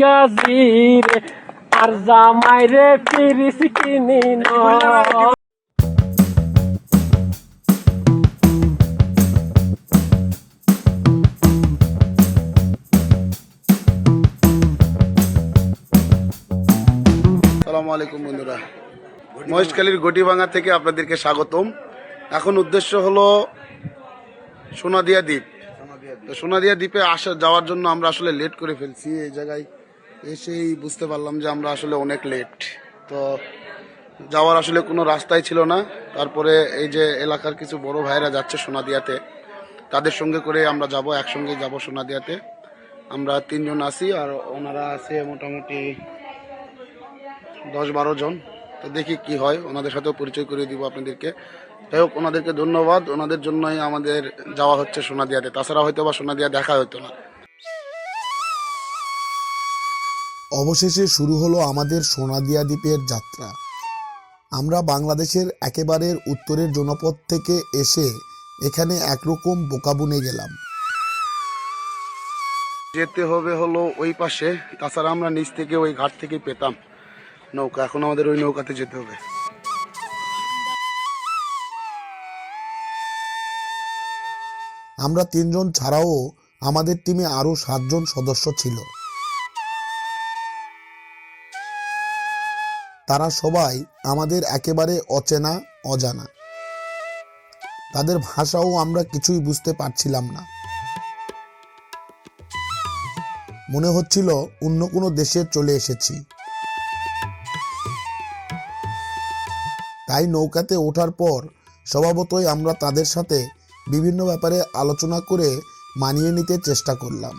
গাজির আর জামাই রে ফিরিস কিনি আলাইকুম বন্ধুরা। মহেশখালীর গটিভাঙা থেকে আপনাদেরকে স্বাগতম। এখন উদ্দেশ্য হলো সোনাদিয়া দ্বীপ। তো সোনাদিয়া দ্বীপে আসা যাওয়ার জন্য আমরা আসলে লেট করে ফেলছি। এই জায়গায় এসেই বুঝতে পারলাম যে আমরা আসলে অনেক লেট তো যাওয়ার আসলে কোনো রাস্তাই ছিল না। তারপরে এই যে এলাকার কিছু বড় ভাইরা যাচ্ছে সোনাদিয়াতে, তাদের সঙ্গে করে আমরা যাব একসঙ্গে যাব সোনাদিয়াতে। আমরা তিনজন আছি আর ওনারা আছে মোটামুটি দশ বারো জন। তো দেখি কি হয়, ওনাদের সাথেও পরিচয় করে দিব আপনাদেরকে। যাই হোক ওনাদেরকে ধন্যবাদ। ওনাদের জন্যই আমাদের যাওয়া হচ্ছে সোনাদিয়াতে। তাছাড়া হয়তো বা সোনাদিয়া দেখা হতো না। অবশেষে শুরু হলো আমাদের সোনাদিয়া দ্বীপের যাত্রা। আমরা বাংলাদেশের একেবারে উত্তরের জনপদ থেকে এসে এখানে একরকম বোকাবুনে গেলাম। যেতে হবে হলো ওই পাশে। তাছাড়া আমরা নিচ থেকে ওই ঘাট থেকে পেতাম। নৌকা এখন আমাদের ওই নৌকাতে যেতে হবে। আমরা তিনজন ছাড়াও আমাদের টিমে আরও সাতজন সদস্য ছিল। তারা সবাই আমাদের একেবারে অচেনা, অজানা। তাদের ভাষাও আমরা কিছুই বুঝতে পারছিলাম না। মনে হচ্ছিল অন্য কোনো দেশে চলে এসেছি। তাই নৌকাতে ওঠার পর স্বভাবতই আমরা তাদের সাথে বিভিন্ন ব্যাপারে আলোচনা করে মানিয়ে নিতে চেষ্টা করলাম।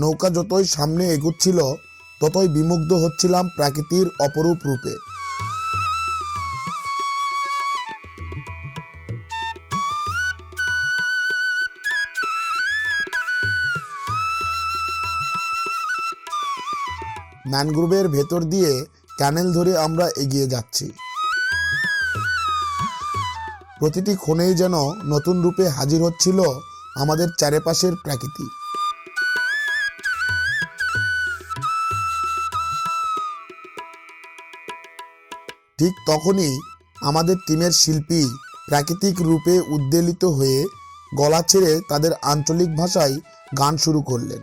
নৌকা যতই সামনে এগুচ্ছিল ততই বিমুগ্ধ হচ্ছিলাম প্রাকৃতির অপরূপ রূপে। ম্যানগ্রোভের ভেতর দিয়ে ক্যানেল ধরে আমরা এগিয়ে যাচ্ছি। প্রতিটি ক্ষণেই যেন নতুন রূপে হাজির হচ্ছিল আমাদের চারিপাশের প্রাকৃতি। ঠিক তখনই আমাদের টিমের শিল্পী প্রাকৃতিক রূপে উদ্বেলিত হয়ে গলা ছেড়ে তাদের আঞ্চলিক ভাষায় গান শুরু করলেন।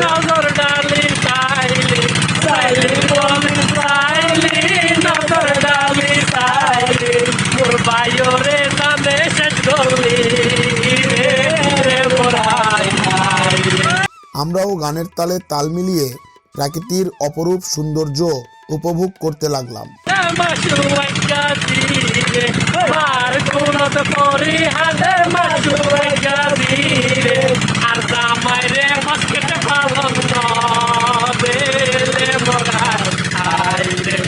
নজর ডালি বলি নজর ডালি মোর বায়রে শেষ করলি আমরাও গানের তালে তাল মিলিয়ে প্রাকৃতির অপরূপ সৌন্দর্য উপভোগ করতে লাগলাম। আর জামাই রে মাস্কেটে ভালো নদে মোরাই হাই রে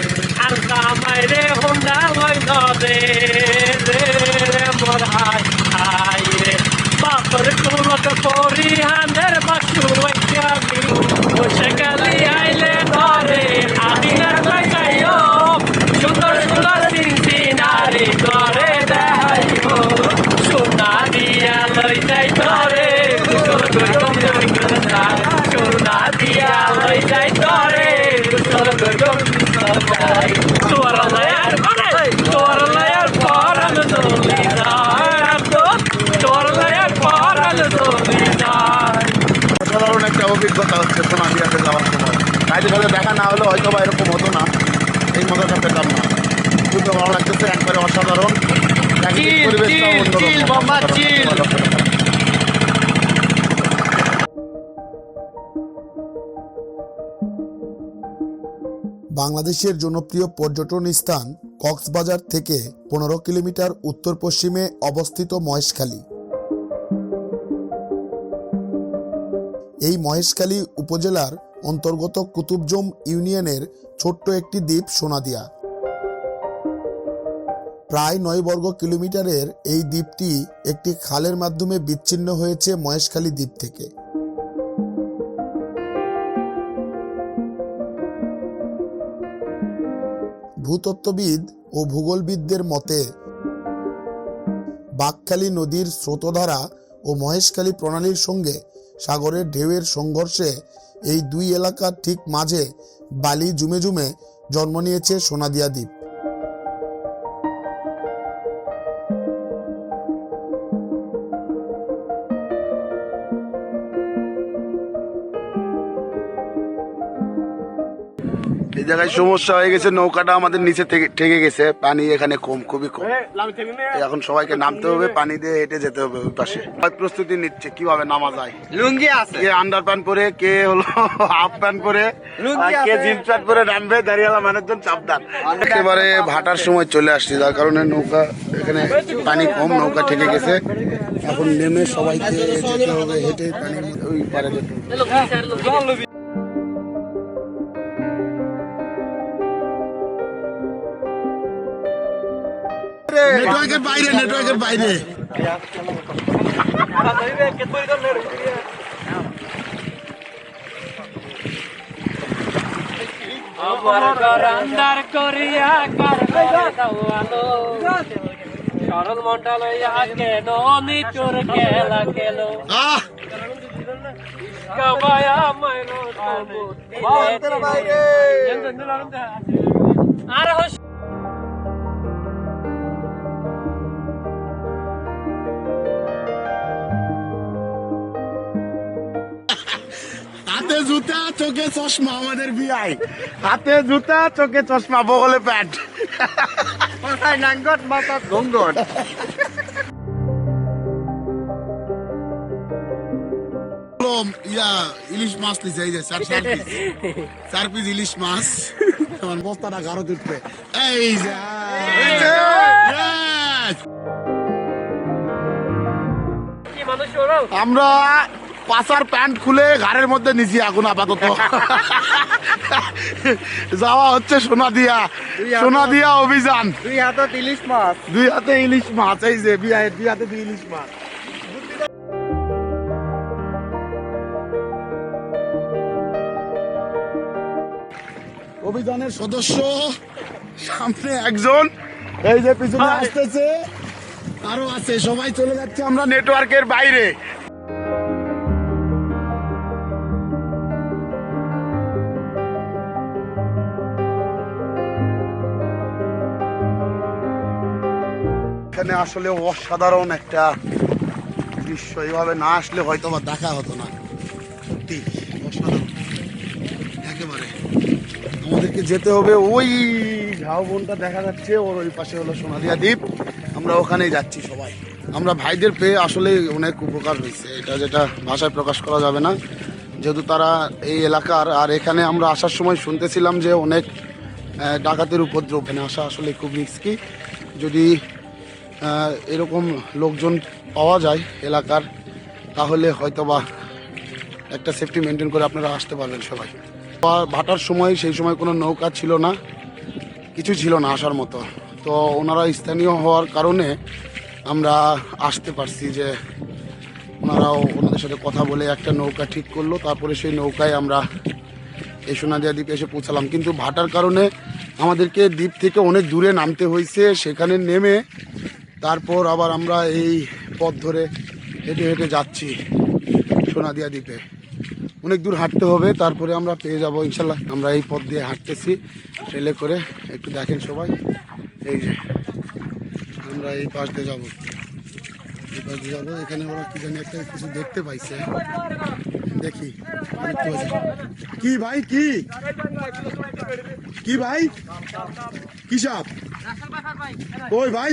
আর জামাই রে হুন্ডা হই নদে রে মোরাই হাই রে বাপর গুণত করি হাতের মাসু গাজি বসে গেলি আইলে ঘরে আমি লাগাইও সুন্দর সুন্দর তিনটি নারী করে দেখাইও সোনা দিয়া লই যাই ধরে কুশল গরম সোনা দিয়া লই যাই ধরে কুশল গরম যাই তোর লয়ার মানে তোর লয়ার পরাল দলি যায় তোর লয়ার পরাল দলি যায় অসাধারণ একটা অভিজ্ঞতা হচ্ছে সোনাদিয়াতে যাওয়ার সময়। ভাইদের সাথে দেখা না হলে হয়তো বা এরকম হতো না। এই মজাটা পেতাম না খুবই ভালো লাগতেছে একবারে অসাধারণ। অন্যরকম। বাংলাদেশের জনপ্রিয় পর্যটন স্থান কক্সবাজার থেকে পনেরো কিলোমিটার উত্তর পশ্চিমে অবস্থিত মহেশখালী। এই মহেশখালী উপজেলার অন্তর্গত কুতুবজম ইউনিয়নের ছোট্ট একটি দ্বীপ সোনাদিয়া। প্রায় নয় বর্গ কিলোমিটারের এই দ্বীপটি একটি খালের মাধ্যমে বিচ্ছিন্ন হয়েছে মহেশখালী দ্বীপ থেকে। ভূতত্ত্ববিদ ও ভূগোলবিদদের মতে বাকখালী নদীর স্রোতধারা ও মহেশখালী প্রণালীর সঙ্গে সাগরের ঢেউয়ের সংঘর্ষে এই দুই এলাকার ঠিক মাঝে বালি জুমে জুমে জন্ম নিয়েছে সোনাদিয়া দ্বীপ। জায়গায় সমস্যা হয়ে গেছে নৌকাটা আমাদের নিচে থেকে ঠেকে গেছে পানি এখানে কম খুবই কম। এখন সবাইকে নামতে হবে পানি দিয়ে হেঁটে যেতে হবে ওই পাশে। প্রস্তুতি নিচ্ছে কীভাবে নামা যায়। লুঙ্গি আছে। কে আন্ডার প্যান্ট পরে কে হলো হাফ প্যান্ট পরে কে। জিন্স প্যান্ট পরে নামবে দাঁড়িয়েলা মানুষজন সাবধান। একেবারে ভাটার সময় চলে আসছি যার কারণে নৌকা এখানে পানি কম নৌকা ঠেকে গেছে। এখন নেমে সবাইকে যেতে হবে হেঁটে পানি ওই পারে যেতে নেটওয়ার্কের বাইরে নেটওয়ার্কের বাইরে। আন্দার করিয়া সরল মনটা কেন নিচুর খেলা খেল? আর হস হাতে জুতা চোখে চশমা আমাদের বিয়াই। হাতে জুতা চোখে চশমা বগলে প্যান্ট। মাথায় নাঙ্গট মাথা ঘঙ্গট। ইয়া ইলিশ মাছ নিছে এই যে চার চার পিস। চার পিস ইলিশ মাছ। আমার বস্তাটা উঠবে। এই যে। Yes! কি মানুষ ওরাও? আমরা পাশার প্যান্ট খুলে ঘাড়ের মধ্যে নিছি এখন আপাতত। যাওয়া হচ্ছে সোনা দিয়া সোনা দিয়া অভিযান। দুই হাতত ইলিশ মাছ। দুই হাতে ইলিশ মাছ এই যে বিয়ে দুই হাতে দুই ইলিশ মাছ। অভিযানের সদস্য সামনে একজন। এই যে পিছনে আসতেছে। আরও আছে সবাই চলে যাচ্ছে আমরা নেটওয়ার্কের বাইরে। আসলে অসাধারণ একটা দৃশ্য। এইভাবে না আসলে হয়তো বা দেখা হতো না। সত্যি, অসাধারণ। একেবারে। আমাদেরকে যেতে হবে ওই ঝাউবনটা দেখা যাচ্ছে। ওর ওই পাশে হলো সোনালিয়া দ্বীপ। আমরা ওখানেই যাচ্ছি সবাই। আমরা ভাইদের পেয়ে আসলে অনেক উপকার হয়েছে। এটা যেটা ভাষায় প্রকাশ করা যাবে না। যেহেতু তারা এই এলাকার, আর এখানে আমরা আসার সময় শুনতেছিলাম যে অনেক ডাকাতের উপদ্রব। এখানে আসা আসলে খুব রিস্কি যদি এরকম লোকজন পাওয়া যায় এলাকার, তাহলে হয়তোবা একটা সেফটি মেনটেন করে আপনারা আসতে পারবেন সবাই। বা- ভাটার সময়, সেই সময় কোনো নৌকা ছিল না, কিছু ছিল না আসার মতো। তো ওনারা স্থানীয় হওয়ার কারণে আমরা আসতে পারছি যে ওনারাও ওনাদের সাথে কথা বলে একটা নৌকা ঠিক করল, তারপরে সেই নৌকায় আমরা এই সোনাদিয়া দ্বীপে এসে পৌঁছালাম। কিন্তু ভাটার কারণে আমাদেরকে দ্বীপ থেকে অনেক দূরে নামতে হয়েছে, সেখানে নেমে তারপর আবার আমরা এই পথ ধরে হেঁটে হেঁটে যাচ্ছি সোনাদিয়া দ্বীপে। অনেক দূর হাঁটতে হবে, তারপরে আমরা পেয়ে যাব ইনশাল্লাহ। আমরা এই পথ দিয়ে হাঁটতেছি, ট্রেলে করে একটু দেখেন সবাই। এই যে, আমরা এই পাশ দিয়ে যাব। এই পাশ দিয়ে যাব, এখানে ওরা কি জানি একটা কিছু দেখতে পাইছে। দেখি দেখতে কি ভাই, কি? কি ভাই? কি সাপ? কই ভাই?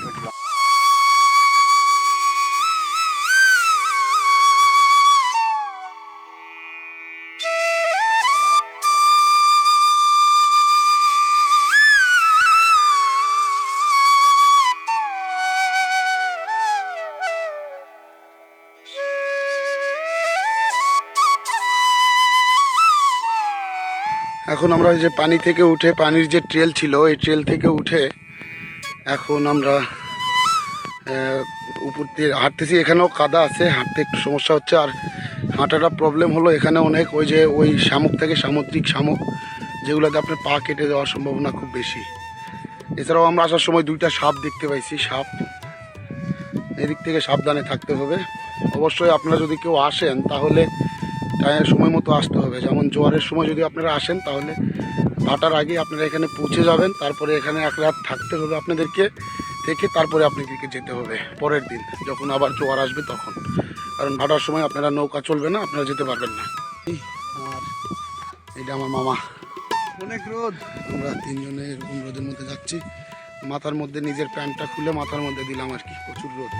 এখন আমরা ওই যে পানি থেকে উঠে, পানির যে ট্রেল ছিল এই ট্রেল থেকে উঠে এখন আমরা উপর দিয়ে হাঁটতেছি। এখানেও কাদা আছে, হাঁটতে একটু সমস্যা হচ্ছে। আর হাঁটাটা প্রবলেম হলো এখানে অনেক ওই যে ওই শামুক থেকে সামুদ্রিক শামুক, যেগুলোতে আপনার পা কেটে যাওয়ার সম্ভাবনা খুব বেশি। এছাড়াও আমরা আসার সময় দুইটা সাপ দেখতে পাইছি, সাপ। এদিক থেকে সাবধানে থাকতে হবে। অবশ্যই আপনারা যদি কেউ আসেন, তাহলে টাইমের সময় মতো আসতে হবে। যেমন জোয়ারের সময় যদি আপনারা আসেন তাহলে ভাটার আগে আপনারা এখানে পৌঁছে যাবেন। তারপরে এখানে এক রাত থাকতে হবে আপনাদেরকে। থেকে তারপরে আপনাদেরকে যেতে হবে পরের দিন যখন আবার জোয়ার আসবে তখন। কারণ ভাটার সময় আপনারা নৌকা চলবে না আপনারা যেতে পারবেন না। এটা আমার মামা। অনেক রোদ। আমরা তিনজনে এরকম রোদের মধ্যে যাচ্ছি। মাথার মধ্যে নিজের প্যান্টটা খুলে মাথার মধ্যে দিলাম আর কি প্রচুর রোদ।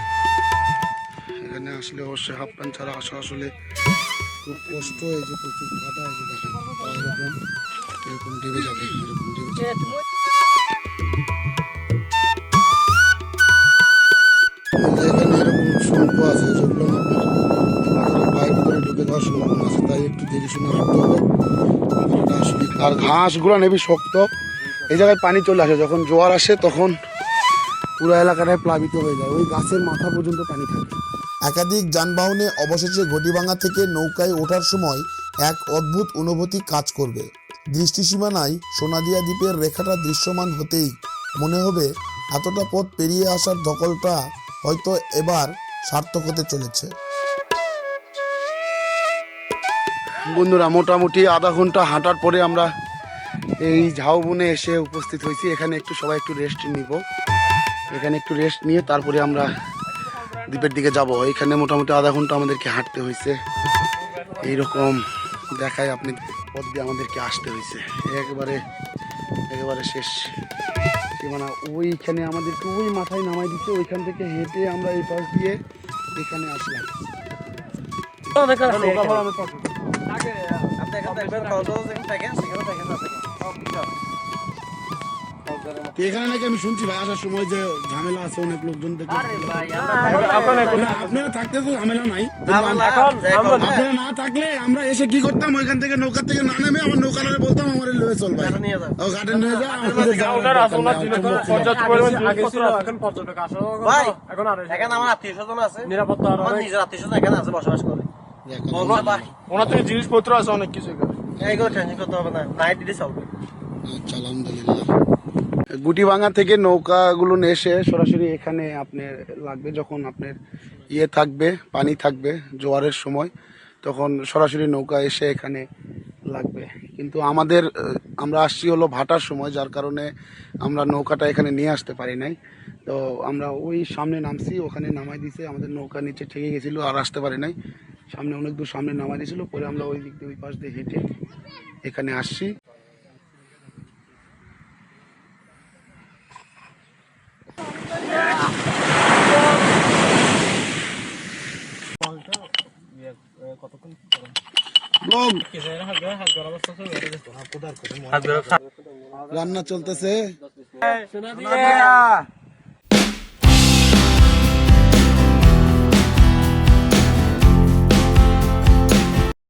এখানে আসলে অবশ্যই হাফ প্যান্ট ছাড়া আসা আসলে খুব কষ্ট এই যে প্রচুর কাদা এই যে দেখেন। এরকম এরকম ডেবে যাবে, এরকম ডেবে যাবে। এখানে এরকম শঙ্খ নেবি শক্ত। এই জায়গায় পানি চলে আসে, যখন জোয়ার আসে, তখন পুরো এলাকাটায় প্লাবিত হয়ে যায়। ওই গাছের মাথা পর্যন্ত পানি থাকে। একাধিক যানবাহনে অবশেষে ঘটিভাঙা থেকে নৌকায় ওঠার সময় এক অদ্ভুত অনুভূতি কাজ করবে। দৃষ্টিসীমানায় সোনাদিয়া দ্বীপের রেখাটা দৃশ্যমান হতেই মনে হবে এতটা পথ পেরিয়ে আসার ধকলটা হয়তো এবার সার্থক হতে চলেছে। বন্ধুরা, মোটামুটি আধা ঘণ্টা হাঁটার পরে আমরা এই ঝাউবনে এসে উপস্থিত হয়েছি। এখানে একটু সবাই একটু রেস্ট নিব। এখানে একটু রেস্ট নিয়ে তারপরে আমরা দ্বীপের দিকে যাব। এখানে মোটামুটি আধা ঘণ্টা আমাদেরকে হাঁটতে হয়েছে এইরকম দেখায় আপনি পথ দিয়ে আমাদেরকে আসতে হয়েছে একেবারে একেবারে শেষ। সীমানা ওইখানে আমাদেরকে ওই মাথায় নামাই দিচ্ছে ওইখান থেকে হেঁটে আমরা এই পাশ দিয়ে এখানে আসলাম। এখানে নাকি আমি শুনছি ভাই আসার সময় যে ঝামেলা আছে অনেক লোকজন দেখে আপনারা থাকতে তো ঝামেলা নাই। আপনারা না থাকলে আমরা এসে কি করতাম? ওইখান থেকে নৌকা থেকে না নেমে আমার বলতাম আমার লয়ে চল ভাই। ও ঘাটে নিয়ে যা এখানে আমার আত্মীয় স্বজন আছে। নিরাপত্তা আমার নিজের আত্মীয় স্বজন এখানে আছে বসবাস করে। ওনার থেকে জিনিসপত্র আছে অনেক কিছু এখানে। টেনশন করতে হবে না। নাইট দিলে চলবে। আচ্ছা আলহামদুলিল্লাহ। গুটিভাঙা থেকে নৌকাগুলো এসে সরাসরি এখানে আপনার লাগবে, যখন আপনার ইয়ে থাকবে, পানি থাকবে জোয়ারের সময়, তখন সরাসরি নৌকা এসে এখানে লাগবে। কিন্তু আমাদের, আমরা আসছি হলো ভাটার সময়, যার কারণে আমরা নৌকাটা এখানে নিয়ে আসতে পারি নাই। তো আমরা ওই সামনে নামছি, ওখানে নামাই দিছে, আমাদের নৌকা নিচে ঠেকে গেছিল আর আসতে পারি নাই। সামনে অনেক দূর সামনে নামাই দিয়েছিল পরে আমরা ওই দিক দিয়ে ওই পাশ দিয়ে হেঁটে এখানে আসছি। রান্না চলতেছে। দিয়ে।